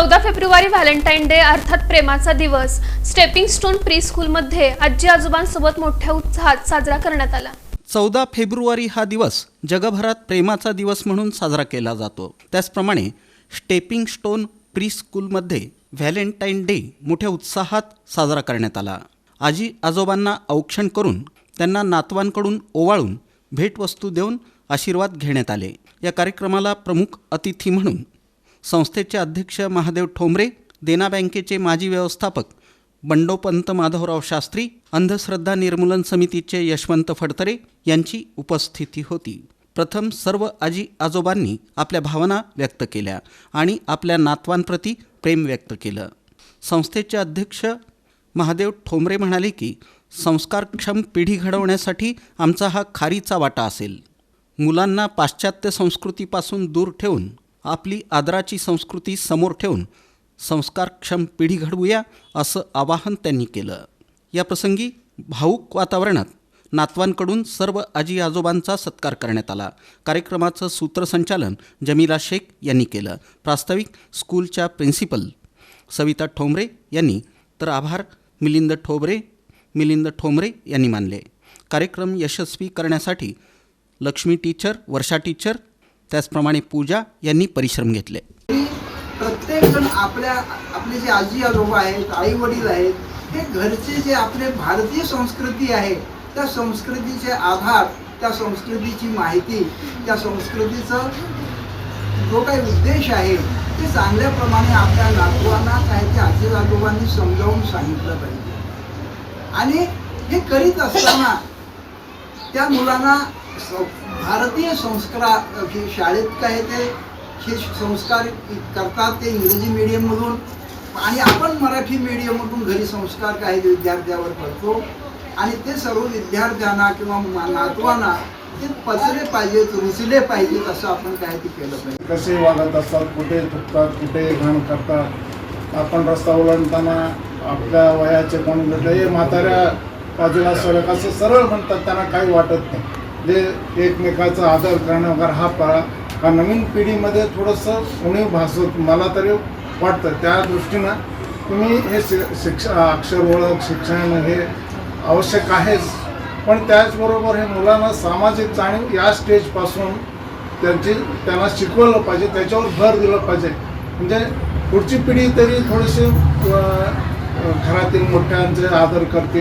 चौदा February Valentine day अर्थात प्रेमाचा दिवस. स्टेपिंग स्टोन प्री स्कूलमध्ये आजी आजोबांसोबत मोठ्या उत्साहात साजरा करण्यात आला. चौदा फेब्रुवारी हा दिवस जगभरात प्रेमाचा दिवस म्हणून साजरा केला जातो. त्याचप्रमाणे स्टेपिंग स्टोन प्री स्कूलमध्ये व्हॅलेंटाईन डे मोठ्या उत्साहात साजरा करण्यात आला. आजी आजोबांना औक्षण करून त्यांना नातवांकडून ओवाळून भेटवस्तू देऊन आशीर्वाद घेण्यात आले. या कार्यक्रमाला प्रमुख अतिथी म्हणून संस्थेचे अध्यक्ष महादेव ठोंबरे देना बँकेचे माजी व्यवस्थापक बंडोपंत माधवराव शास्त्री अंधश्रद्धा निर्मूलन समितीचे यशवंत फडतरे यांची उपस्थिती होती. प्रथम सर्व आजी आजोबांनी आपल्या भावना व्यक्त केल्या आणि आपल्या नातवांप्रती प्रेम व्यक्त केलं. संस्थेचे अध्यक्ष महादेव ठोंबरे म्हणाले की संस्कारक्षम पिढी घडवण्यासाठी आमचा हा खारीचा वाटा असेल. मुलांना पाश्चात्य संस्कृतीपासून दूर ठेवून आपली आदराची संस्कृती समोर ठेवून संस्कारक्षम पिढी घडवूया असं आवाहन त्यांनी केलं. या प्रसंगी भाऊक वातावरणात नातवांकडून सर्व आजी आजोबांचा सत्कार करण्यात आला. कार्यक्रमाचं सूत्रसंचालन जमीला शेख यांनी केलं. प्रास्ताविक स्कूलच्या प्रिन्सिपल सविता ठोंबरे यांनी तर आभार मिलिंद ठोबरे मिलिंद ठोंबरे यांनी मानले. कार्यक्रम यशस्वी करण्यासाठी लक्ष्मी टीचर वर्षा टीचर त्याचप्रमाणे पूजा यांनी परिश्रम घेतले. प्रत्येकजण आपल्या आपले जे आजी आजोबा आहेत आई वडील आहेत हे घरचे जे आपले भारतीय संस्कृती आहे त्या संस्कृतीचे आधार त्या संस्कृतीची माहिती त्या संस्कृतीचं जो काही उद्देश आहे ते चांगल्या प्रमाणे आपल्या नातवांना काही ते आजी आजोबांनी समजावून सांगितलं पाहिजे. आणि हे करीत असताना त्या मुलांना भारतीय संस्कार शाळेत काय ते? हे संस्कार करतात ते इंग्रजी मीडियममधून आणि आपण मराठी मीडियममधून घरी संस्कार काही विद्यार्थ्यावर करतो. आणि ते सर्व विद्यार्थ्यांना किंवा नातवांना ते पचले पाहिजेत रुचले पाहिजेत असं आपण काय ते केलं पाहिजे. कसे वागत असतात कुठे चुकतात कुठे घाण करतात आपण रस्ता ओलांडताना आपल्या वयाचे कोण म्हटलं हे म्हाताऱ्या बाजूला सरक असं सरळ म्हणतात त्यांना काही वाटत नाही. जे एकमेकाचा आदर करणं वगैरे हा पाळा हा नवीन पिढीमध्ये थोडंसं उणीव भासत मला तरी वाटतं. त्या दृष्टीनं तुम्ही हे शि शिक्षा अक्षर ओळख शिक्षण हे आवश्यक आहेच. पण त्याचबरोबर हे मुलांना सामाजिक जाणीव या स्टेजपासून त्यांची त्यांना शिकवलं पाहिजे त्याच्यावर भर दिलं पाहिजे. म्हणजे पुढची पिढी तरी थोडीशी घरातील मोठ्यांचे आदर करते